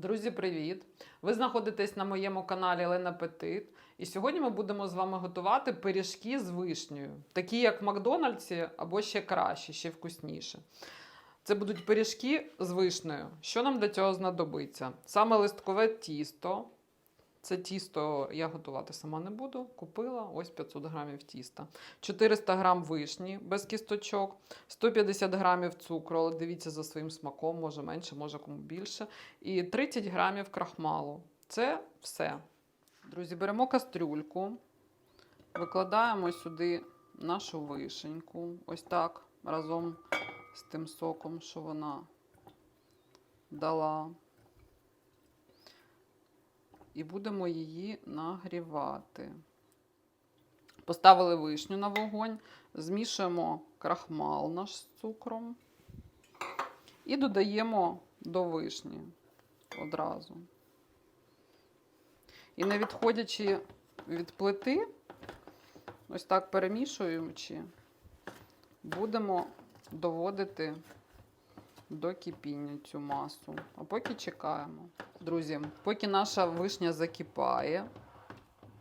Друзі, привіт! Ви знаходитесь на моєму каналі Лена Петит. І сьогодні ми будемо з вами готувати пиріжки з вишнею, такі як в Макдональдсі, або ще краще, ще вкусніше. Це будуть пиріжки з вишнею. Що нам для цього знадобиться? Саме листкове тісто. Це тісто я готувати сама не буду. Купила ось 500 грамів тіста. 400 грам вишні без кісточок, 150 грамів цукру, але дивіться за своїм смаком, може менше, може кому більше. І 30 грамів крахмалу. Це все. Друзі, беремо кастрюльку, викладаємо сюди нашу вишеньку. Ось так, разом з тим соком, що вона дала. І будемо її нагрівати. Поставили вишню на вогонь, змішуємо крахмал наш з цукром і додаємо до вишні одразу. І не відходячи від плити, ось так перемішуючи, будемо доводити до кипіння цю масу. А поки чекаємо. Друзі, поки наша вишня закипає,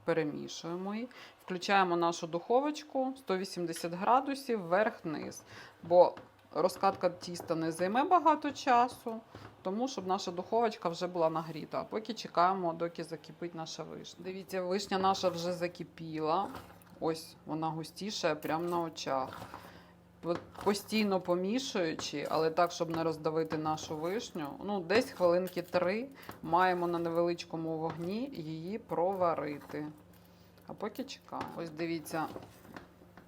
перемішуємо її, включаємо нашу духовочку 180 градусів вверх-вниз. Бо розкатка тіста не займе багато часу, тому щоб наша духовочка вже була нагріта. А поки чекаємо, доки закипить наша вишня. Дивіться, вишня наша вже закипіла. Ось вона густіша прямо на очах. Постійно помішуючи, але так, щоб не роздавити нашу вишню, ну, десь хвилинки три маємо на невеличкому вогні її проварити. А поки чекаємо. Ось дивіться,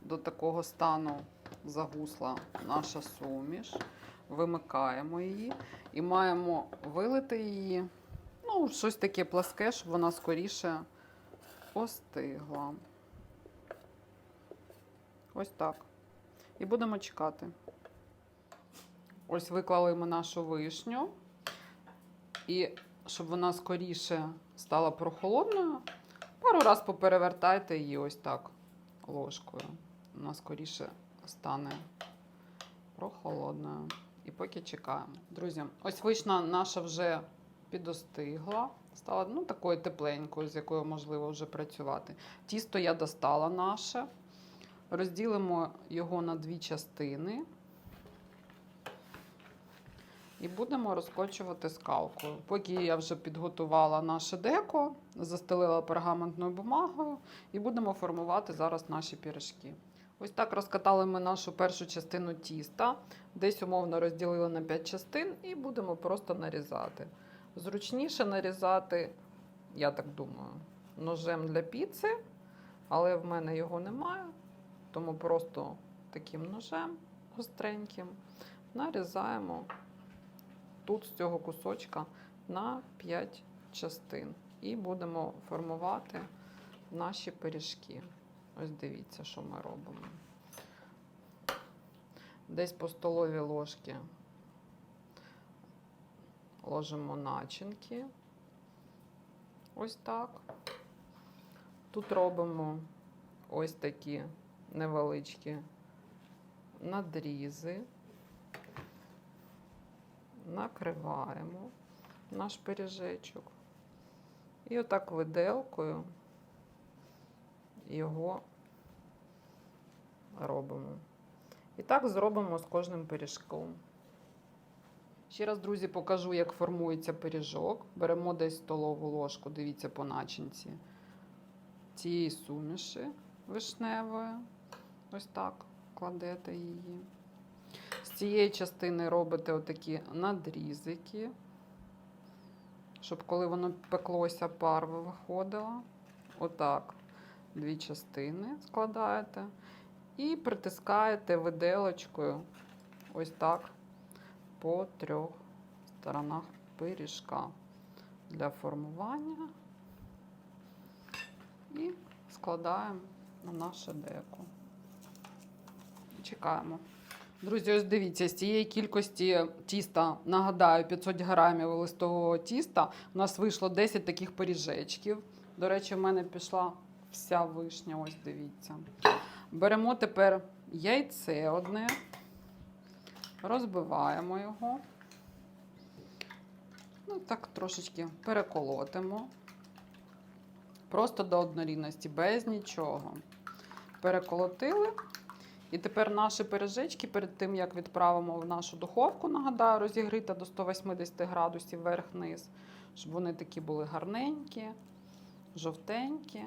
до такого стану загусла наша суміш. Вимикаємо її і маємо вилити її, ну, щось таке пласке, щоб вона скоріше остигла. Ось так. І будемо чекати. Ось виклали ми нашу вишню. І щоб вона скоріше стала прохолодною, пару раз поперевертайте її ось так ложкою. Вона скоріше стане прохолодною. І поки чекаємо. Друзі, ось вишня наша вже підостигла. Стала ну, такою тепленькою, з якою можливо вже працювати. Тісто я достала наше. Розділимо його на дві частини і будемо розкочувати скалкою. Поки я вже підготувала наше деко, застелила пергаментною бумагою і будемо формувати зараз наші пірішки. Ось так розкатали ми нашу першу частину тіста, десь умовно розділили на 5 частин і будемо просто нарізати. Зручніше нарізати, я так думаю, ножем для піци, але в мене його немає. Тому просто таким ножем гостреньким нарізаємо тут з цього кусочка на 5 частин. І будемо формувати наші пиріжки. Ось дивіться, що ми робимо. Десь по столовій ложки ложимо начинки. Ось так. Тут робимо ось такі невеличкі надрізи, накриваємо наш пиріжечок і отак виделкою його робимо. І так зробимо з кожним пиріжком. Ще раз, друзі, покажу, як формується пиріжок. Беремо десь столову ложку, дивіться по начинці цієї суміші вишневої. Ось так кладете її. З цієї частини робите отакі надрізики, щоб коли воно пеклося, парва виходила. Отак. Дві частини складаєте. І притискаєте виделочкою ось так по трьох сторонах пиріжка для формування. І складаємо на наше деко. Чекаємо. Друзі, ось дивіться, з цієї кількості тіста, нагадаю, 500 грамів листового тіста, у нас вийшло 10 таких пиріжечків. До речі, в мене пішла вся вишня, ось дивіться. Беремо тепер яйце одне, розбиваємо його. Ну, так трошечки переколотимо. Просто до однорідності, без нічого. Переколотили. І тепер наші пиріжечки перед тим, як відправимо в нашу духовку, нагадаю, розігріта до 180 градусів вверх-низ, щоб вони такі були гарненькі, жовтенькі.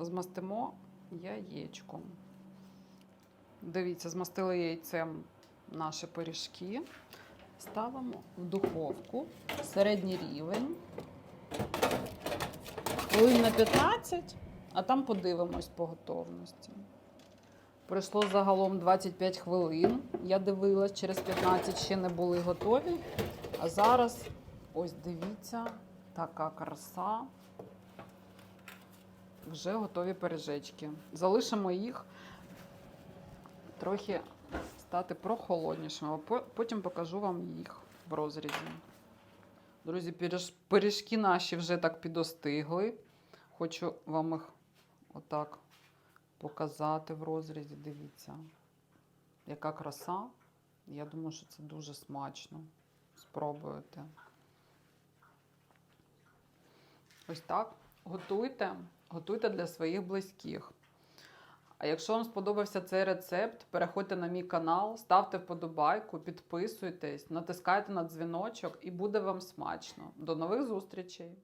Змастимо яєчком. Дивіться, змастили яйцем наші пиріжки. Ставимо в духовку середній рівень. Хвилин на 15, а там подивимось по готовності. Пройшло загалом 25 хвилин. Я дивилась, через 15 ще не були готові. А зараз, ось дивіться, така краса. Вже готові пиріжечки. Залишимо їх трохи стати прохолоднішими. Потім покажу вам їх в розрізі. Друзі, пиріжки наші вже так підостигли. Хочу вам їх отак показати в розрізі. Дивіться, яка краса. Я думаю, що це дуже смачно. Спробуйте. Ось так. Готуйте, готуйте для своїх близьких. А якщо вам сподобався цей рецепт, переходьте на мій канал, ставте вподобайку, підписуйтесь, натискайте на дзвіночок і буде вам смачно. До нових зустрічей!